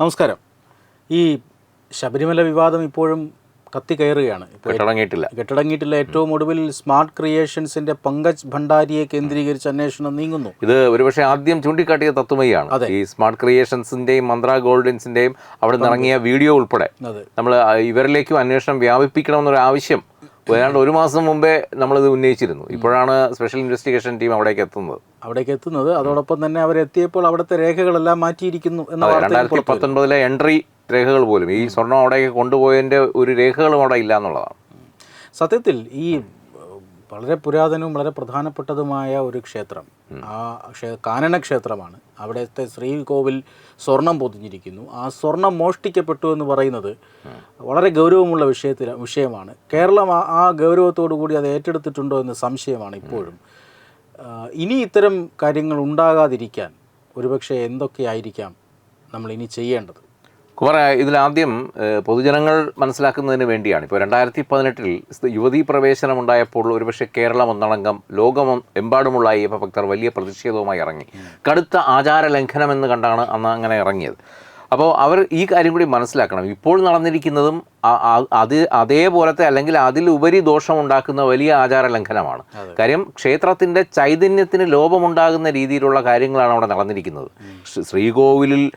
നമസ്കാരം. ഈ ശബരിമല വിവാദം ഇപ്പോഴും കത്തി കയറുകയാണ് കെട്ടടങ്ങിയിട്ടില്ല. കെട്ടടങ്ങിയിട്ടില്ല. ഏറ്റവും ഒടുവിൽ സ്മാർട്ട് ക്രിയേഷൻസിന്റെ പങ്കജ് ഭണ്ഡാരിയെ കേന്ദ്രീകരിച്ച് അന്വേഷണം നീങ്ങുന്നു. ഇത് ഒരുപക്ഷെ ആദ്യം ചൂണ്ടിക്കാട്ടിയ തത്വമയാണ്. ഈ സ്മാർട്ട് ക്രിയേഷൻസിന്റെയും മന്ത്ര ഗോൾഡിൻസിന്റെയും അവിടെ ഇറങ്ങിയ വീഡിയോ ഉൾപ്പെടെ നമ്മൾ ഇവരിലേക്കും അന്വേഷണം വ്യാപിപ്പിക്കണമെന്നൊരു ആവശ്യം. ഏതാണ്ട് ഒരു മാസം മുമ്പേ നമ്മളിത് ഉന്നയിച്ചിരുന്നു. ഇപ്പോഴാണ് സ്പെഷ്യൽ ഇൻവെസ്റ്റിഗേഷൻ ടീം അവിടേക്ക് എത്തുന്നത്. അവിടേക്ക് എത്തുന്നത്. അതോടൊപ്പം തന്നെ അവരെത്തിയപ്പോൾ അവിടുത്തെ രേഖകളെല്ലാം മാറ്റിയിരിക്കുന്നു എന്ന രണ്ടായിരത്തി പത്തൊൻപതിലെ എൻട്രി രേഖകൾ പോലും ഈ സ്വർണം അവിടേക്ക് കൊണ്ടുപോയതിന്റെ ഒരു രേഖകളും അവിടെ ഇല്ല എന്നുള്ളതാണ്. സത്യത്തിൽ ഈ വളരെ പുരാതനവും വളരെ പ്രധാനപ്പെട്ടതുമായ ഒരു ക്ഷേത്രം ആ കാനന ക്ഷേത്രമാണ് അവിടുത്തെ ശ്രീകോവിൽ സ്വർണം പൊതിഞ്ഞിരിക്കുന്നു. ആ സ്വർണം മോഷ്ടിക്കപ്പെട്ടു എന്ന് പറയുന്നത് വളരെ ഗൗരവമുള്ള വിഷയത്തിൽ വിഷയമാണ്. കേരളം ആ ഗൗരവത്തോടു കൂടി അത് ഏറ്റെടുത്തിട്ടുണ്ടോ എന്ന് സംശയമാണ് ഇപ്പോഴും. ഇനി ഇത്തരം കാര്യങ്ങൾ ഉണ്ടാകാതിരിക്കാൻ ഒരുപക്ഷെ എന്തൊക്കെയായിരിക്കാം നമ്മൾ ഇനി ചെയ്യേണ്ടത്? കുമാർ ഇതിലാദ്യം പൊതുജനങ്ങൾ മനസ്സിലാക്കുന്നതിന് വേണ്ടിയാണ്. ഇപ്പോൾ രണ്ടായിരത്തി പതിനെട്ടിൽ യുവതീ പ്രവേശനം ഉണ്ടായപ്പോൾ ഒരുപക്ഷെ കേരളം ഒന്നടങ്കം ലോകം എമ്പാടുമുള്ള അയ്യപ്പ ഭക്തർ വലിയ പ്രതിഷേധവുമായി ഇറങ്ങി. കടുത്ത ആചാര ലംഘനം എന്ന് കണ്ടാണ് അന്ന് അങ്ങനെ ഇറങ്ങിയത്. അപ്പോൾ അവർ ഈ കാര്യം കൂടി മനസ്സിലാക്കണം. ഇപ്പോൾ നടന്നിരിക്കുന്നതും അത് അതേപോലത്തെ അല്ലെങ്കിൽ അതിലുപരി ദോഷമുണ്ടാക്കുന്ന വലിയ ആചാര ലംഘനമാണ് കാര്യം ക്ഷേത്രത്തിന്റെ ചൈതന്യത്തിന് ലോപമുണ്ടാകുന്ന രീതിയിലുള്ള കാര്യങ്ങളാണ് അവിടെ നടന്നിരിക്കുന്നത്. ശ്രീ- ശ്രീകോവിലിൽ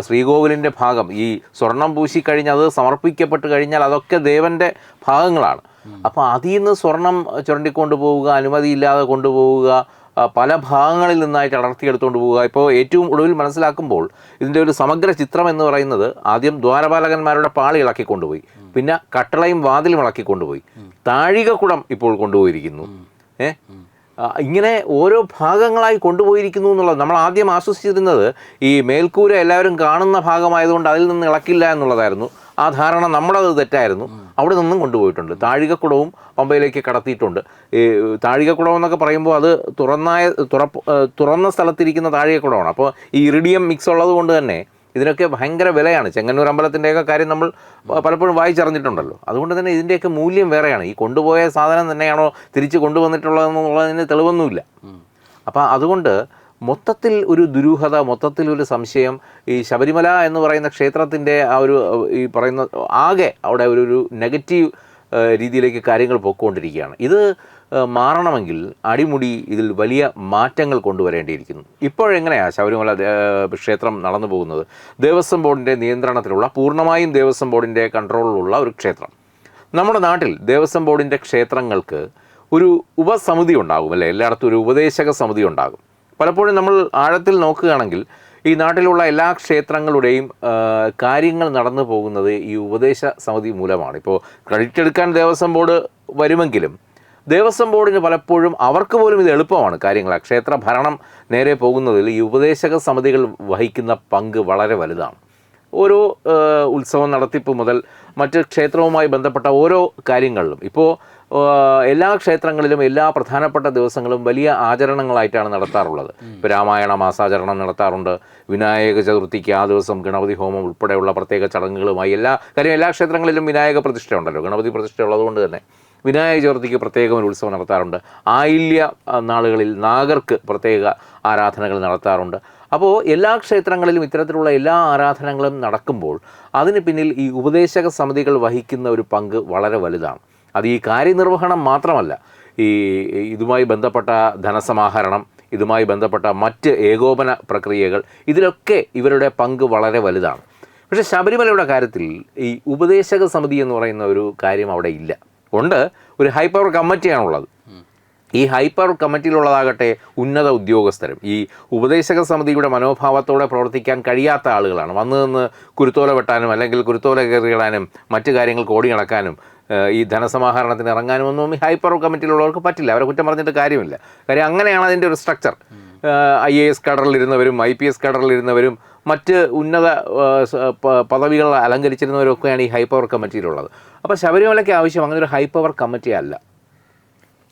ശ്രീകോവിലിന്റെ ഭാഗം ഈ സ്വർണം പൂശിക്കഴിഞ്ഞ് അത് സമർപ്പിക്കപ്പെട്ട് കഴിഞ്ഞാൽ അതൊക്കെ ദേവന്റെ ഭാഗങ്ങളാണ്. അപ്പോൾ അതിൽ നിന്ന് സ്വർണം ചുരണ്ടിക്കൊണ്ടു പോവുക അനുമതിയില്ലാതെ കൊണ്ടുപോവുക പല ഭാഗങ്ങളിൽ നിന്നായിട്ട് അടർത്തിയെടുത്തുകൊണ്ട് പോവുക. ഇപ്പോൾ ഏറ്റവും ഒടുവിൽ മനസ്സിലാക്കുമ്പോൾ ഇതിന്റെ ഒരു സമഗ്ര ചിത്രം എന്ന് പറയുന്നത് ആദ്യം ദ്വാരപാലകന്മാരുടെ പാളി ഇളക്കി കൊണ്ടുപോയി പിന്നെ കട്ടളയും വാതിലും ഇളക്കി കൊണ്ടുപോയി താഴികക്കുടം ഇപ്പോൾ കൊണ്ടുപോയിരിക്കുന്നു. ഏ? ഇങ്ങനെ ഓരോ ഭാഗങ്ങളായി കൊണ്ടുപോയിരിക്കുന്നു എന്നുള്ളത് നമ്മൾ ആദ്യം ആശ്വസിച്ചിരുന്നത് ഈ മേൽക്കൂര എല്ലാവരും കാണുന്ന ഭാഗമായതുകൊണ്ട് അതിൽ നിന്ന് ഇളക്കില്ല എന്നുള്ളതായിരുന്നു. ആ ധാരണ നമ്മളത് തെറ്റായിരുന്നു. അവിടെ നിന്നും കൊണ്ടുപോയിട്ടുണ്ട്. താഴികക്കുടവും പമ്പയിലേക്ക് കടത്തിയിട്ടുണ്ട്. ഈ താഴികക്കുടം എന്നൊക്കെ പറയുമ്പോൾ അത് തുറന്നായ തുറപ്പ് തുറന്ന സ്ഥലത്തിരിക്കുന്ന താഴികക്കുടമാണ്. അപ്പോൾ ഈ ഇറിഡിയം മിക്സ് ഉള്ളത് കൊണ്ട് തന്നെ ഇതിനൊക്കെ ഭയങ്കര വിലയാണ്. ചെങ്ങന്നൂർ അമ്പലത്തിന്റെയൊക്കെ കാര്യം നമ്മൾ പലപ്പോഴും വായിച്ചറിഞ്ഞിട്ടുണ്ടല്ലോ. അതുകൊണ്ട് തന്നെ ഇതിന്റെയൊക്കെ മൂല്യം വേറെയാണ്. ഈ കൊണ്ടുപോയ സാധനം തന്നെയാണോ തിരിച്ച് കൊണ്ടുവന്നിട്ടുള്ളതെന്നുള്ളതിന് തെളിവൊന്നുമില്ല. അപ്പോൾ അതുകൊണ്ട് മൊത്തത്തിൽ ഒരു ദുരൂഹത മൊത്തത്തിൽ ഒരു സംശയം. ഈ ശബരിമല എന്ന് പറയുന്ന ക്ഷേത്രത്തിന്റെ ആ ഒരു ഈ പറയുന്ന ആകെ അവിടെ ഒരു ഒരു നെഗറ്റീവ് രീതിയിലേക്ക് കാര്യങ്ങൾ പൊയ്ക്കൊണ്ടിരിക്കുകയാണ്. ഇത് മാറണമെങ്കിൽ അടിമുടി ഇതിൽ വലിയ മാറ്റങ്ങൾ കൊണ്ടുവരേണ്ടിയിരിക്കുന്നു. ഇപ്പോഴെങ്ങനെയാണ് ശബരിമല ക്ഷേത്രം നടന്നു പോകുന്നത്? ദേവസ്വം ബോർഡിന്റെ നിയന്ത്രണത്തിലുള്ള പൂർണമായും ദേവസ്വം ബോർഡിന്റെ കൺട്രോളിലുള്ള ഒരു ക്ഷേത്രം. നമ്മുടെ നാട്ടിൽ ദേവസ്വം ബോർഡിന്റെ ക്ഷേത്രങ്ങൾക്ക് ഒരു ഉപസമിതി ഉണ്ടാകും അല്ലേ? എല്ലായിടത്തും ഒരു ഉപദേശക സമിതി ഉണ്ടാകും. പലപ്പോഴും നമ്മൾ ആഴത്തിൽ നോക്കുകയാണെങ്കിൽ ഈ നാട്ടിലുള്ള എല്ലാ ക്ഷേത്രങ്ങളുടെയും കാര്യങ്ങൾ നടന്നു പോകുന്നത് ഈ ഉപദേശ സമിതി മൂലമാണ്. ഇപ്പോൾ ക്രെഡിറ്റ് എടുക്കാൻ ദേവസ്വം ബോർഡ് വരുമെങ്കിലും ദേവസ്വം ബോർഡിന് പലപ്പോഴും അവർക്ക് പോലും ഇത് എളുപ്പമാണ് കാര്യങ്ങൾ. ക്ഷേത്ര ഭരണം നേരെ പോകുന്നതിൽ ഈ ഉപദേശക സമിതികൾ വഹിക്കുന്ന പങ്ക് വളരെ വലുതാണ്. ഓരോ ഉത്സവം നടത്തിപ്പ് മുതൽ മറ്റ് ക്ഷേത്രവുമായി ബന്ധപ്പെട്ട ഓരോ കാര്യങ്ങളിലും. ഇപ്പോൾ എല്ലാ ക്ഷേത്രങ്ങളിലും എല്ലാ പ്രധാനപ്പെട്ട ദിവസങ്ങളും വലിയ ആചരണങ്ങളായിട്ടാണ് നടത്താറുള്ളത്. ഇപ്പോൾ രാമായണ മാസാചരണം നടത്താറുണ്ട്. വിനായക ചതുർത്ഥിക്ക് ആ ദിവസം ഗണപതി ഹോമം ഉൾപ്പെടെയുള്ള പ്രത്യേക ചടങ്ങുകളുമായി എല്ലാ കാര്യം എല്ലാ ക്ഷേത്രങ്ങളിലും വിനായക പ്രതിഷ്ഠ ഉണ്ടല്ലോ ഗണപതി പ്രതിഷ്ഠ ഉള്ളതുകൊണ്ട് തന്നെ വിനായക ചതുർത്ഥിക്ക് പ്രത്യേകം ഒരു ഉത്സവം നടത്താറുണ്ട്. ആയില്യ നാളുകളിൽ നാഗർക്ക് പ്രത്യേക ആരാധനകൾ നടത്താറുണ്ട്. അപ്പോൾ എല്ലാ ക്ഷേത്രങ്ങളിലും ഇത്തരത്തിലുള്ള എല്ലാ ആരാധനകളും നടക്കുമ്പോൾ അതിന് പിന്നിൽ ഈ ഉപദേശക സമിതികൾ വഹിക്കുന്ന ഒരു പങ്ക് വളരെ വലുതാണ്. അത് ഈ കാര്യനിർവഹണം മാത്രമല്ല ഈ ഇതുമായി ബന്ധപ്പെട്ട ധനസമാഹരണം ഇതുമായി ബന്ധപ്പെട്ട മറ്റ് ഏകോപന പ്രക്രിയകൾ ഇതിലൊക്കെ ഇവരുടെ പങ്ക് വളരെ വലുതാണ്. പക്ഷേ ശബരിമലയുടെ കാര്യത്തിൽ ഈ ഉപദേശക സമിതി എന്ന് പറയുന്ന ഒരു കാര്യം അവിടെ ഇല്ല. ഉണ്ട് ഒരു ഹൈ പവർ കമ്മിറ്റിയാണുള്ളത്. ഈ ഹൈപ്പർ കമ്മിറ്റിയിലുള്ളതാകട്ടെ ഉന്നത ഉദ്യോഗസ്ഥരും ഈ ഉപദേശക സമിതിയുടെ മനോഭാവത്തോടെ പ്രവർത്തിക്കാൻ കഴിയാത്ത ആളുകളാണ്. വന്നു നിന്ന് കുരുത്തോല വെട്ടാനും അല്ലെങ്കിൽ കുരുത്തോല കയറിയിടാനും മറ്റു കാര്യങ്ങൾ കോടി നടക്കാനും ഈ ധനസമാഹരണത്തിന് ഇറങ്ങാനും ഒന്നും ഹൈപ്പർ കമ്മിറ്റിയിലുള്ളവർക്ക് പറ്റില്ല. അവരെ കുറ്റം പറഞ്ഞിട്ട് കാര്യമില്ല. കാര്യം അങ്ങനെയാണ് അതിന്റെ ഒരു സ്ട്രക്ചർ ഐ എ എസ് കടറിലിരുന്നവരും ഐ പി എസ് കടറിലിരുന്നവരും മറ്റ് ഉന്നത പദവികൾ അലങ്കരിച്ചിരുന്നവരൊക്കെയാണ് ഈ ഹൈ പവർ കമ്മിറ്റിയിലുള്ളത്. അപ്പോൾ ശബരിമലയ്ക്ക് ആവശ്യം അങ്ങനെ ഒരു ഹൈ പവർ കമ്മിറ്റി അല്ല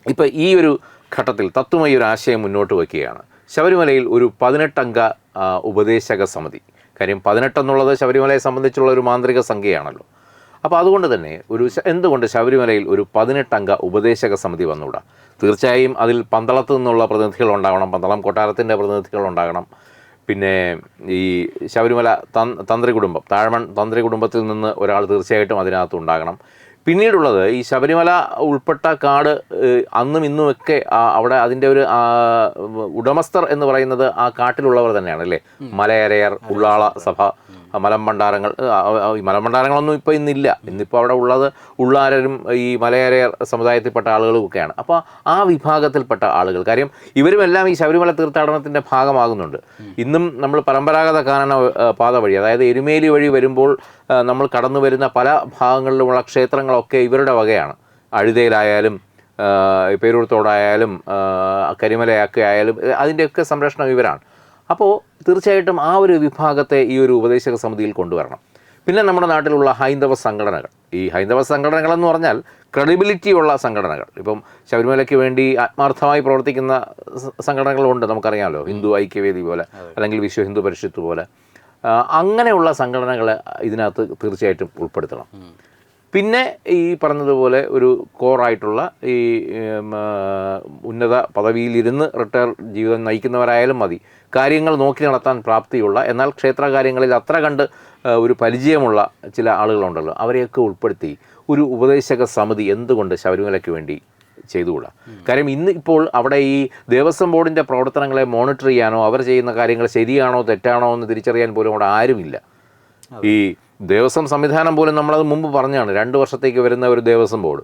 ഇപ്പോൾ ഈ ഒരു ഘട്ടത്തിൽ തത്വമായി ഒരു ആശയം മുന്നോട്ട് വയ്ക്കുകയാണ് ശബരിമലയിൽ ഒരു പതിനെട്ടംഗ ഉപദേശക സമിതി. കാര്യം പതിനെട്ടെന്നുള്ളത് ശബരിമലയെ സംബന്ധിച്ചുള്ള ഒരു മാന്ത്രിക സംഖ്യയാണല്ലോ. അപ്പോൾ അതുകൊണ്ട് തന്നെ ഒരു എന്തുകൊണ്ട് ശബരിമലയിൽ ഒരു പതിനെട്ടംഗ ഉപദേശക സമിതി വന്നുകൂടാ? തീർച്ചയായും അതിൽ പന്തളത്ത് നിന്നുള്ള പ്രതിനിധികൾ ഉണ്ടാകണം പന്തളം കൊട്ടാരത്തിന്റെ പ്രതിനിധികൾ ഉണ്ടാകണം. പിന്നെ ഈ ശബരിമല തന്ത്രി കുടുംബം താഴ്മൺ തന്ത്രി കുടുംബത്തിൽ നിന്ന് ഒരാൾ തീർച്ചയായിട്ടും അതിനകത്ത് ഉണ്ടാകണം. പിന്നീടുള്ളത് ഈ ശബരിമല ഉൾപ്പെട്ട കാട് അന്നും ഇന്നുമൊക്കെ അവിടെ അതിന്റെ ഒരു ഉടമസ്ഥർ എന്ന് പറയുന്നത് ആ കാട്ടിലുള്ളവർ തന്നെയാണ് അല്ലേ മലയരയർ ഉള്ളാള സഭ. മലമ്പണ്ടാരങ്ങൾ ഈ മലമ്പണ്ടാരങ്ങളൊന്നും ഇപ്പോൾ ഇന്നില്ല. ഇന്നിപ്പോൾ അവിടെ ഉള്ളത് ഉള്ളാരും ഈ മലയരയർ സമുദായത്തിൽപ്പെട്ട ആളുകളും ഒക്കെയാണ് അപ്പോൾ ആ വിഭാഗത്തിൽപ്പെട്ട ആളുകൾ കാര്യം ഇവരുമെല്ലാം ഈ ശബരിമല തീർത്ഥാടനത്തിന്റെ ഭാഗമാകുന്നുണ്ട്. ഇന്നും നമ്മൾ പരമ്പരാഗത കാനന പാത വഴി അതായത് എരുമേലി വഴി വരുമ്പോൾ നമ്മൾ കടന്നു വരുന്ന പല ഭാഗങ്ങളിലുമുള്ള ക്ഷേത്രങ്ങളൊക്കെ ഇവരുടെ വകയാണ്. അഴുതയിലായാലും പേരൂർത്തോടായാലും കരിമലയാക്കെ ആയാലും അതിന്റെയൊക്കെ സംരക്ഷണം ഇവരാണ്. അപ്പോൾ തീർച്ചയായിട്ടും ആ ഒരു വിഭാഗത്തെ ഈ ഒരു ഉപദേശക സമിതിയിൽ കൊണ്ടുവരണം. പിന്നെ നമ്മുടെ നാട്ടിലുള്ള ഹൈന്ദവ സംഘടനകൾ. ഈ ഹൈന്ദവ സംഘടനകളെന്ന് പറഞ്ഞാൽ ക്രെഡിബിലിറ്റി ഉള്ള സംഘടനകൾ. ഇപ്പം ശബരിമലയ്ക്ക് വേണ്ടി ആത്മാർത്ഥമായി പ്രവർത്തിക്കുന്ന സംഘടനകളുണ്ട് നമുക്കറിയാമല്ലോ ഹിന്ദു ഐക്യവേദി പോലെ അല്ലെങ്കിൽ വിശ്വ ഹിന്ദു പരിഷത്ത് പോലെ. അങ്ങനെയുള്ള സംഘടനകൾ ഇതിനകത്ത് തീർച്ചയായിട്ടും ഉൾപ്പെടുത്തണം. പിന്നെ ഈ പറഞ്ഞതുപോലെ ഒരു കോറായിട്ടുള്ള ഈ ഉന്നത പദവിയിലിരുന്ന് റിട്ടയർ ജീവിതം നയിക്കുന്നവരായാലും മതി. കാര്യങ്ങൾ നോക്കി നടത്താൻ പ്രാപ്തിയുള്ള എന്നാൽ ക്ഷേത്രകാര്യങ്ങളിൽ അത്ര കണ്ട് ഒരു പരിചയമുള്ള ചില ആളുകളുണ്ടല്ലോ. അവരെയൊക്കെ ഉൾപ്പെടുത്തി ഒരു ഉപദേശക സമിതി എന്തുകൊണ്ട് ശബരിമലയ്ക്ക് വേണ്ടി ചെയ്തുകൂടാ? കാര്യം ഇന്ന് ഇപ്പോൾ അവിടെ ഈ ദേവസ്വം ബോർഡിന്റെ പ്രവർത്തനങ്ങളെ മോണിറ്റർ ചെയ്യാനോ അവർ ചെയ്യുന്ന കാര്യങ്ങൾ ശരിയാണോ തെറ്റാണോ എന്ന് തിരിച്ചറിയാൻ പോലും അവിടെ ആരുമില്ല. ഈ ദേവസ്വം സംവിധാനം പോലും നമ്മളത് മുമ്പ് പറഞ്ഞാണ്. രണ്ട് വർഷത്തേക്ക് വരുന്ന ഒരു ദേവസ്വം ബോർഡ്.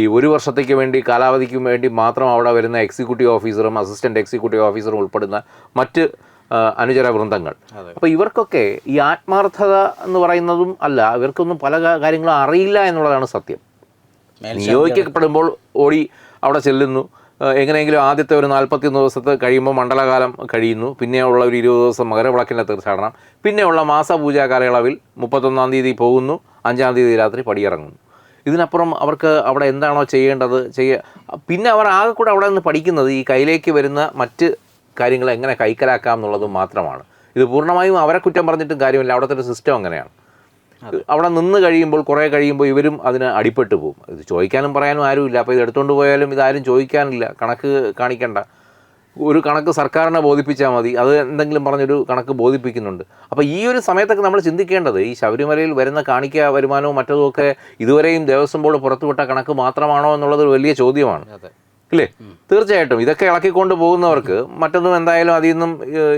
ഈ ഒരു വർഷത്തേക്ക് വേണ്ടി കാലാവധിക്ക് വേണ്ടി മാത്രം അവിടെ വരുന്ന എക്സിക്യൂട്ടീവ് ഓഫീസറും അസിസ്റ്റന്റ് എക്സിക്യൂട്ടീവ് ഓഫീസറും ഉൾപ്പെടുന്ന മറ്റ് അനുചര വൃന്ദങ്ങൾ. അപ്പോൾ ഇവർക്കൊക്കെ ഈ ആത്മാർത്ഥത എന്ന് പറയുന്നതും അല്ല ഇവർക്കൊന്നും പല കാര്യങ്ങളും അറിയില്ല എന്നുള്ളതാണ് സത്യം. നിയോഗിക്കപ്പെടുമ്പോൾ ഓടി അവിടെ ചെല്ലുന്നു. എങ്ങനെയെങ്കിലും ആദ്യത്തെ ഒരു നാൽപ്പത്തിയൊന്ന് ദിവസത്തെ കഴിയുമ്പോൾ മണ്ഡലകാലം കഴിയുന്നു. പിന്നെയുള്ള ഒരു ഇരുപത് ദിവസം മകരവിളക്കിന്റെ തീർത്ഥാടനം പിന്നെയുള്ള മാസപൂജാ കാലയളവിൽ മുപ്പത്തൊന്നാം തീയതി പോകുന്നു. അഞ്ചാം തീയതി രാത്രി പടിയിറങ്ങുന്നു. ഇതിനപ്പുറം അവർക്ക് അവിടെ എന്താണോ ചെയ്യേണ്ടത് ചെയ്യ പിന്നെ അവർ ആകെ കൂടെ അവിടെ നിന്ന് പഠിക്കുന്നത് ഈ കയ്യിലേക്ക് വരുന്ന മറ്റ് കാര്യങ്ങൾ എങ്ങനെ കൈക്കലാക്കാം എന്നുള്ളത് മാത്രമാണ്. ഇത് പൂർണമായും അവരെ കുറ്റം പറഞ്ഞിട്ടും കാര്യമില്ല. അവിടുത്തെ ഒരു സിസ്റ്റം അങ്ങനെയാണ്. അവിടെ നിന്ന് കഴിയുമ്പോൾ കുറേ കഴിയുമ്പോൾ ഇവരും അതിന് അടിപ്പെട്ടു പോകും. ഇത് ചോദിക്കാനും പറയാനും ആരുമില്ല. അപ്പോൾ ഇത് എടുത്തുകൊണ്ട് പോയാലും ഇതാരും ചോദിക്കാനില്ല. കണക്ക് കാണിക്കണ്ട. ഒരു കണക്ക് സർക്കാരിനെ ബോധിപ്പിച്ചാൽ മതി. അത് എന്തെങ്കിലും പറഞ്ഞൊരു കണക്ക് ബോധിപ്പിക്കുന്നുണ്ട്. അപ്പോൾ ഈ ഒരു സമയത്തൊക്കെ നമ്മൾ ചിന്തിക്കേണ്ടത് ഈ ശബരിമലയിൽ വരുന്ന കാണിക്ക വരുമാനവും മറ്റതും ഒക്കെ ഇതുവരെയും ദേവസ്വം ബോർഡ് പുറത്തുവിട്ട കണക്ക് മാത്രമാണോ എന്നുള്ളത് ഒരു വലിയ ചോദ്യമാണ്. അല്ലേ ഇല്ലേ? തീർച്ചയായിട്ടും. ഇതൊക്കെ ഇളക്കിക്കൊണ്ട് പോകുന്നവർക്ക് മറ്റൊന്നും എന്തായാലും അതിൽ നിന്നും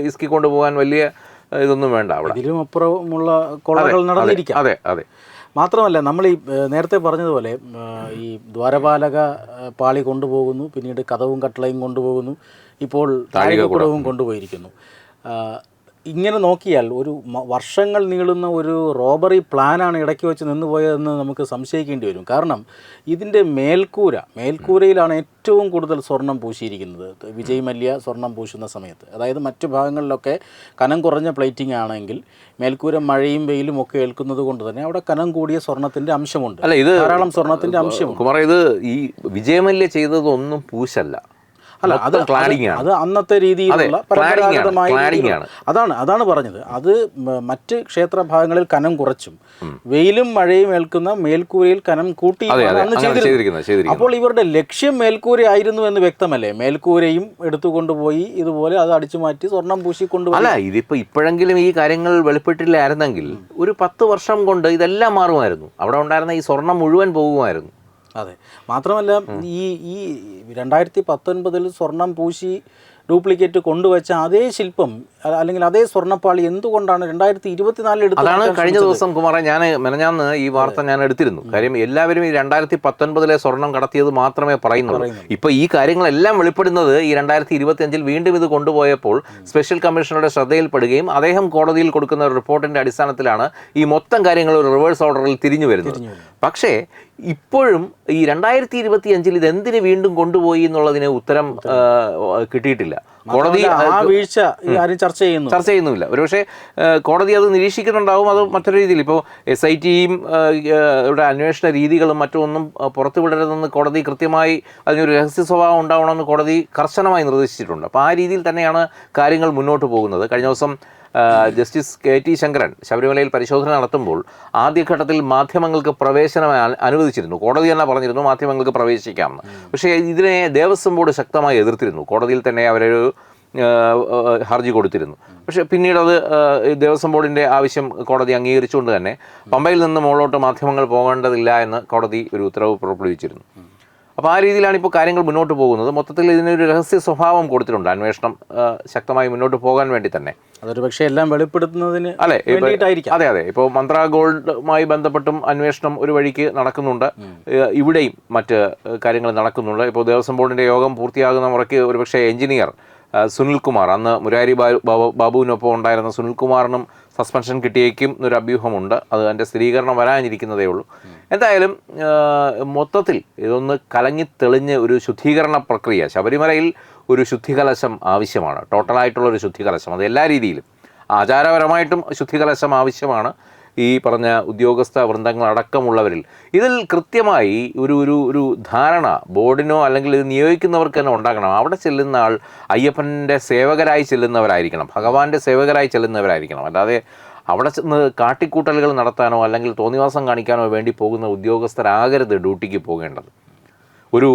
ഇസ്കിക്കൊണ്ട് പോകാൻ വലിയ ഇതൊന്നും വേണ്ട അവിടെ. ഇതിലും അപ്പുറമുള്ള കൊള്ളകൾ നടന്നിരിക്കാം. അതെ അതെ മാത്രമല്ല നമ്മൾ ഈ നേരത്തെ പറഞ്ഞതുപോലെ ഈ ദ്വാരപാലക പാളി കൊണ്ടുപോകുന്നു പിന്നീട് കഥവും കട്ടളയും കൊണ്ടുപോകുന്നു ഇപ്പോൾ താഴികക്കുടവും കൊണ്ടുപോയിരിക്കുന്നു. ഇങ്ങനെ നോക്കിയാൽ ഒരു വർഷങ്ങൾ നീളുന്ന ഒരു റോബറി പ്ലാനാണ് ഇടയ്ക്ക് വെച്ച് നിന്നുപോയതെന്ന് നമുക്ക് സംശയിക്കേണ്ടി വരും. കാരണം ഇതിന്റെ മേൽക്കൂര മേൽക്കൂരയിലാണ് ഏറ്റവും കൂടുതൽ സ്വർണം പൂശിയിരിക്കുന്നത്. വിജയ് മല്യ സ്വർണം പൂശുന്ന സമയത്ത്. അതായത് മറ്റു ഭാഗങ്ങളിലൊക്കെ കനം കുറഞ്ഞ പ്ലേറ്റിംഗ് ആണെങ്കിൽ മേൽക്കൂര മഴയും വെയിലും ഒക്കെ ഏൽക്കുന്നത് കൊണ്ട് തന്നെ അവിടെ കനം കൂടിയ സ്വർണത്തിന്റെ അംശമുണ്ട്. അല്ല ഇത് ധാരാളം സ്വർണത്തിന്റെ അംശം കുമാർ ഇത് ഈ വിജയമല്യ ചെയ്തതൊന്നും പൂശല്ല. അല്ല അത് ക്ലാഡിംഗ് ആണ് അത് അന്നത്തെ രീതിയിലുള്ള പരമ്പരാഗതമായ. അതാണ് അതാണ് പറഞ്ഞത്. അത് മറ്റ് ക്ഷേത്ര ഭാഗങ്ങളിൽ കനം കുറച്ചും വെയിലും മഴയും ഏൽക്കുന്ന മേൽക്കൂരയിൽ കനം കൂട്ടി അപ്പോൾ ഇവരുടെ ലക്ഷ്യം മേൽക്കൂര ആയിരുന്നു എന്ന് വ്യക്തമല്ലേ? മേൽക്കൂരയും എടുത്തുകൊണ്ടുപോയി ഇതുപോലെ അത് അടിച്ചു മാറ്റി സ്വർണം പൂശി കൊണ്ടുപോയി. അല്ല ഇതിപ്പോ ഇപ്പോഴെങ്കിലും ഈ കാര്യങ്ങൾ വെളിപ്പെട്ടില്ലായിരുന്നെങ്കിൽ ഒരു പത്ത് വർഷം കൊണ്ട് ഇതെല്ലാം മാറുമായിരുന്നു. അവിടെ ഉണ്ടായിരുന്ന ഈ സ്വർണം മുഴുവൻ പോകുമായിരുന്നു. അതെ. മാത്രമല്ല ഈ ഈ രണ്ടായിരത്തി പത്തൊൻപതിൽ സ്വർണം പൂശി ഡ്യൂപ്ലിക്കേറ്റ് കൊണ്ടുവച്ച അതേ ശില്പം അല്ലെങ്കിൽ അതേ സ്വർണപ്പാളി എന്തുകൊണ്ടാണ് രണ്ടായിരത്തി ഇരുപത്തിനാലിൽ എടുത്തത് അതാണ് കഴിഞ്ഞ ദിവസം കുമാറെ ഞാൻ മെനഞ്ഞാന്ന് ഈ വാർത്ത ഞാൻ എടുത്തിരുന്നു. കാര്യം എല്ലാവരും ഈ രണ്ടായിരത്തി പത്തൊൻപതിലെ സ്വർണം കടത്തിയത് മാത്രമേ പറയുന്നുള്ളൂ. ഇപ്പൊ ഈ കാര്യങ്ങളെല്ലാം വെളിപ്പെടുന്നത് ഈ രണ്ടായിരത്തി ഇരുപത്തി അഞ്ചിൽ വീണ്ടും ഇത് കൊണ്ടുപോയപ്പോൾ സ്പെഷ്യൽ കമ്മീഷണറുടെ ശ്രദ്ധയിൽപ്പെടുകയും അദ്ദേഹം കോടതിയിൽ കൊടുക്കുന്ന ഒരു റിപ്പോർട്ടിന്റെ അടിസ്ഥാനത്തിലാണ് ഈ മൊത്തം കാര്യങ്ങൾ ഒരു റിവേഴ്സ് ഓർഡറിൽ തിരിഞ്ഞു വരുന്നത്. പക്ഷേ ഇപ്പോഴും ഈ രണ്ടായിരത്തി ഇരുപത്തി അഞ്ചിൽ ഇത് എന്തിനു വീണ്ടും കൊണ്ടുപോയി എന്നുള്ളതിന് ഉത്തരം കിട്ടിയിട്ടില്ല. കോടതി ആ വീഴ്ച ആരും ചർച്ച ചെയ്യുന്നു. ചർച്ച ചെയ്യുന്നില്ല ഒരുപക്ഷെ കോടതി അത് നിരീക്ഷിക്കുന്നുണ്ടാവും അത് മറ്റൊരു രീതിയിൽ. ഇപ്പോൾ എസ് ഐ ടിയും ഇവിടെ അന്വേഷണ രീതികളും മറ്റൊന്നും പുറത്തു വിടരുതെന്ന് പുറത്തുവിടരുതെന്ന് കോടതി കൃത്യമായി അതിനൊരു രഹസ്യ സ്വഭാവം ഉണ്ടാവണമെന്ന് കോടതി കർശനമായി നിർദ്ദേശിച്ചിട്ടുണ്ട്. അപ്പോൾ ആ രീതിയിൽ തന്നെയാണ് കാര്യങ്ങൾ മുന്നോട്ട് പോകുന്നത്. കഴിഞ്ഞ ദിവസം ജസ്റ്റിസ് കെ ടി ശങ്കരൻ ശബരിമലയിൽ പരിശോധന നടത്തുമ്പോൾ ആദ്യഘട്ടത്തിൽ മാധ്യമങ്ങൾക്ക് പ്രവേശനം അനുവദിച്ചിരുന്നു. കോടതി തന്നെ പറഞ്ഞിരുന്നു മാധ്യമങ്ങൾക്ക് പ്രവേശിക്കാമെന്ന്. പക്ഷേ ഇതിനെ ദേവസ്വം ബോർഡ് ശക്തമായി എതിർത്തിരുന്നു. കോടതിയിൽ തന്നെ അവരൊരു ഹർജി കൊടുത്തിരുന്നു. പക്ഷെ പിന്നീട് അത് ദേവസ്വം ബോർഡിന്റെ ആവശ്യം കോടതി അംഗീകരിച്ചുകൊണ്ട് തന്നെ പമ്പയിൽ നിന്ന് മുകളിലോട്ട് മാധ്യമങ്ങൾ പോകേണ്ടതില്ല എന്ന് കോടതി ഒരു ഉത്തരവ് പുറപ്പെടുവിച്ചിരുന്നു. അപ്പോൾ ആ രീതിയിലാണ് ഇപ്പോൾ കാര്യങ്ങൾ മുന്നോട്ട് പോകുന്നത്. മൊത്തത്തിൽ ഇതിനൊരു രഹസ്യ സ്വഭാവം കൊടുത്തിട്ടുണ്ട്. അന്വേഷണം ശക്തമായി മുന്നോട്ട് പോകാൻ വേണ്ടി തന്നെ. അതൊരു പക്ഷേ എല്ലാം വെളിപ്പെടുത്തുന്നതിന് അല്ലെ അതെ അതെ. ഇപ്പോൾ മന്ത്ര ഗോൾഡുമായി ബന്ധപ്പെട്ടും അന്വേഷണം ഒരു വഴിക്ക് നടക്കുന്നുണ്ട്. ഇവിടെയും മറ്റ് കാര്യങ്ങൾ നടക്കുന്നുണ്ട്. ഇപ്പോൾ ദേവസ്വം ബോർഡിന്റെ യോഗം പൂർത്തിയാകുന്ന മുറയ്ക്ക് ഒരുപക്ഷെ എഞ്ചിനീയർ സുനിൽകുമാർ അന്ന് മുരാരി ബാബു ബാബുവിനൊപ്പം ഉണ്ടായിരുന്ന സുനിൽകുമാറിനും സസ്പെൻഷൻ കിട്ടിയേക്കും എന്നൊരു അഭ്യൂഹമുണ്ട്. അത് അതിന്റെ സ്ഥിരീകരണം വരാനിരിക്കുന്നതേ ഉള്ളൂ. എന്തായാലും മൊത്തത്തിൽ ഇതൊന്ന് കലങ്ങി തെളിഞ്ഞ് ഒരു ശുദ്ധീകരണ പ്രക്രിയ ശബരിമലയിൽ ഒരു ശുദ്ധികലശം ആവശ്യമാണ്. ടോട്ടലായിട്ടുള്ള ഒരു ശുദ്ധികലശം. അത് എല്ലാ രീതിയിലും ആചാരപരമായിട്ടും ശുദ്ധികലശം ആവശ്യമാണ്. ഈ പറഞ്ഞ ഉദ്യോഗസ്ഥ വൃന്ദങ്ങൾ അടക്കമുള്ളവരിൽ ഇതിൽ കൃത്യമായി ഒരു ഒരു ഒരു ധാരണ ബോർഡിനോ അല്ലെങ്കിൽ ഇത് നിയോഗിക്കുന്നവർക്ക് തന്നെ ഉണ്ടാക്കണം അവിടെ ചെല്ലുന്ന ആൾ അയ്യപ്പന്റെ സേവകരായി ചെല്ലുന്നവരായിരിക്കണം. ഭഗവാന്റെ സേവകരായി ചെല്ലുന്നവരായിരിക്കണം. അല്ലാതെ അവിടെ ചെന്ന് കാട്ടിക്കൂട്ടലുകൾ നടത്താനോ അല്ലെങ്കിൽ തോന്നിവാസം കാണിക്കാനോ വേണ്ടി പോകുന്ന ഉദ്യോഗസ്ഥരാകരുത് ഡ്യൂട്ടിക്ക് പോകേണ്ടത്. ഒരു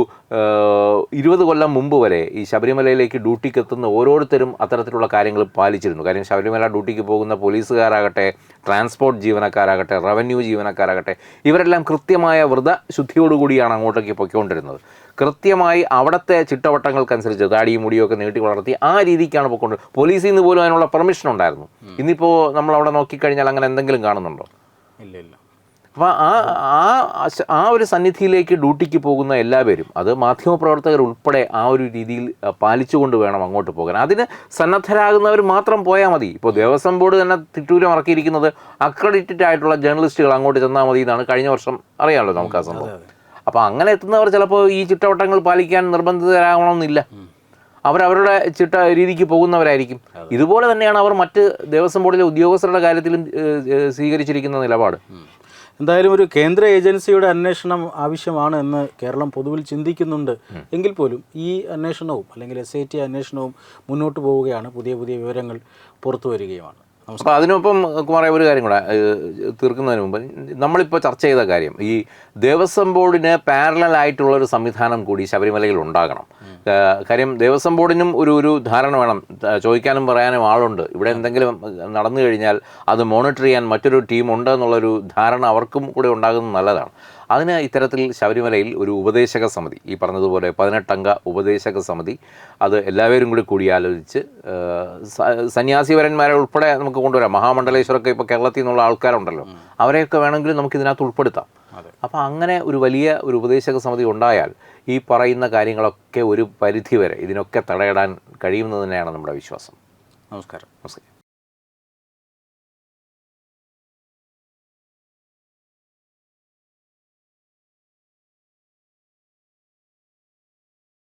ഇരുപത് കൊല്ലം മുമ്പ് വരെ ഈ ശബരിമലയിലേക്ക് ഡ്യൂട്ടിക്ക് എത്തുന്ന ഓരോരുത്തരും അത്തരത്തിലുള്ള കാര്യങ്ങൾ പാലിച്ചിരുന്നു. കാര്യം ശബരിമല ഡ്യൂട്ടിക്ക് പോകുന്ന പോലീസുകാരാകട്ടെ ട്രാൻസ്പോർട്ട് ജീവനക്കാരാകട്ടെ റവന്യൂ ജീവനക്കാരാകട്ടെ ഇവരെല്ലാം കൃത്യമായ വ്രത ശുദ്ധിയോടുകൂടിയാണ് അങ്ങോട്ടേക്ക് പൊയ്ക്കൊണ്ടിരുന്നത്. കൃത്യമായി അവിടുത്തെ ചിട്ടവട്ടങ്ങൾക്കനുസരിച്ച് താടിയും മുടിയൊക്കെ നീട്ടി വളർത്തി ആ രീതിക്കാണ് പൊയ്ക്കൊണ്ട് പോലീസിൽ നിന്ന് പോലും അതിനുള്ള പെർമിഷൻ ഉണ്ടായിരുന്നു ഇന്നിപ്പോൾ നമ്മൾ അവിടെ നോക്കിക്കഴിഞ്ഞാൽ അങ്ങനെ എന്തെങ്കിലും കാണുന്നുണ്ടോ? ഇല്ല ഇല്ല. അപ്പോൾ ആ ആ ആ ഒരു സന്നിധിയിലേക്ക് ഡ്യൂട്ടിക്ക് പോകുന്ന എല്ലാവരും അത് മാധ്യമപ്രവർത്തകർ ഉൾപ്പെടെ ആ ഒരു രീതിയിൽ പാലിച്ചുകൊണ്ട് വേണം അങ്ങോട്ട് പോകാൻ. അതിന് സന്നദ്ധരാകുന്നവർ മാത്രം പോയാൽ മതി. ഇപ്പോൾ ദേവസ്വം ബോർഡ് തന്നെ തിട്ടൂരം ഇറക്കിയിരിക്കുന്നത് അക്രഡിറ്റഡ് ആയിട്ടുള്ള ജേർണലിസ്റ്റുകൾ അങ്ങോട്ട് ചെന്നാൽ മതി എന്നാണ് കഴിഞ്ഞ വർഷം അറിയാമല്ലോ നമുക്ക് ആ സംഭവം. അപ്പോൾ അങ്ങനെ എത്തുന്നവർ ചിലപ്പോൾ ഈ ചിട്ടവട്ടങ്ങൾ പാലിക്കാൻ നിർബന്ധിതരാകണമെന്നില്ല. അവരവരുടെ ചിട്ട രീതിക്ക് പോകുന്നവരായിരിക്കും. ഇതുപോലെ തന്നെയാണ് അവർ മറ്റ് ദേവസ്വം ബോർഡിലെ ഉദ്യോഗസ്ഥരുടെ കാര്യത്തിലും സ്വീകരിച്ചിരിക്കുന്ന നിലപാട്. എന്തായാലും ഒരു കേന്ദ്ര ഏജൻസിയുടെ അന്വേഷണം ആവശ്യമാണ് എന്ന് കേരളം പൊതുവിൽ ചിന്തിക്കുന്നുണ്ട്. എങ്കിൽ പോലും ഈ അന്വേഷണവും അല്ലെങ്കിൽ എസ് ഐ ടി അന്വേഷണവും മുന്നോട്ട് പോവുകയാണ് പുതിയ പുതിയ വിവരങ്ങൾ പുറത്തു വരികയുമാണ്. അപ്പോൾ അതിനൊപ്പം കുമാറെ ഒരു കാര്യം കൂടെ തീർക്കുന്നതിന് മുമ്പ് നമ്മളിപ്പോൾ ചർച്ച ചെയ്ത കാര്യം ഈ ദേവസ്വം ബോർഡിന് പാരലൽ ആയിട്ടുള്ള ഒരു സംവിധാനം കൂടി ശബരിമലയിൽ ഉണ്ടാകണം. കാര്യം ദേവസ്വം ബോർഡിനും ഒരു ഒരു ധാരണ വേണം. ചോദിക്കാനും പറയാനും ആളുണ്ട്. ഇവിടെ എന്തെങ്കിലും നടന്നു കഴിഞ്ഞാൽ അത് മോണിറ്റർ ചെയ്യാൻ മറ്റൊരു ടീം ഉണ്ട് എന്നുള്ളൊരു ധാരണ അവർക്കും കൂടെ ഉണ്ടാകുന്നത് നല്ലതാണ്. അതിന് ഇത്തരത്തിൽ ശബരിമലയിൽ ഒരു ഉപദേശക സമിതി ഈ പറഞ്ഞതുപോലെ പതിനെട്ടംഗ ഉപദേശക സമിതി അത് എല്ലാവരും കൂടി കൂടിയാലോചിച്ച് സന്യാസിവരന്മാരെ ഉൾപ്പെടെ നമുക്ക് കൊണ്ടുവരാം. മഹാമണ്ഡലേശ്വരൊക്കെ ഇപ്പോൾ കേരളത്തിൽ നിന്നുള്ള ആൾക്കാരുണ്ടല്ലോ. അവരെയൊക്കെ വേണമെങ്കിൽ നമുക്ക് ഇതിനകത്ത് ഉൾപ്പെടുത്താം. അപ്പോൾ അങ്ങനെ ഒരു വലിയ ഒരു ഉപദേശക സമിതി ഉണ്ടായാൽ ഈ പറയുന്ന കാര്യങ്ങളൊക്കെ ഒരു പരിധിവരെ ഇതിനൊക്കെ തടയിടാൻ കഴിയുമെന്ന് തന്നെയാണ് നമ്മുടെ വിശ്വാസം. നമസ്കാരം. നമസ്കാരം.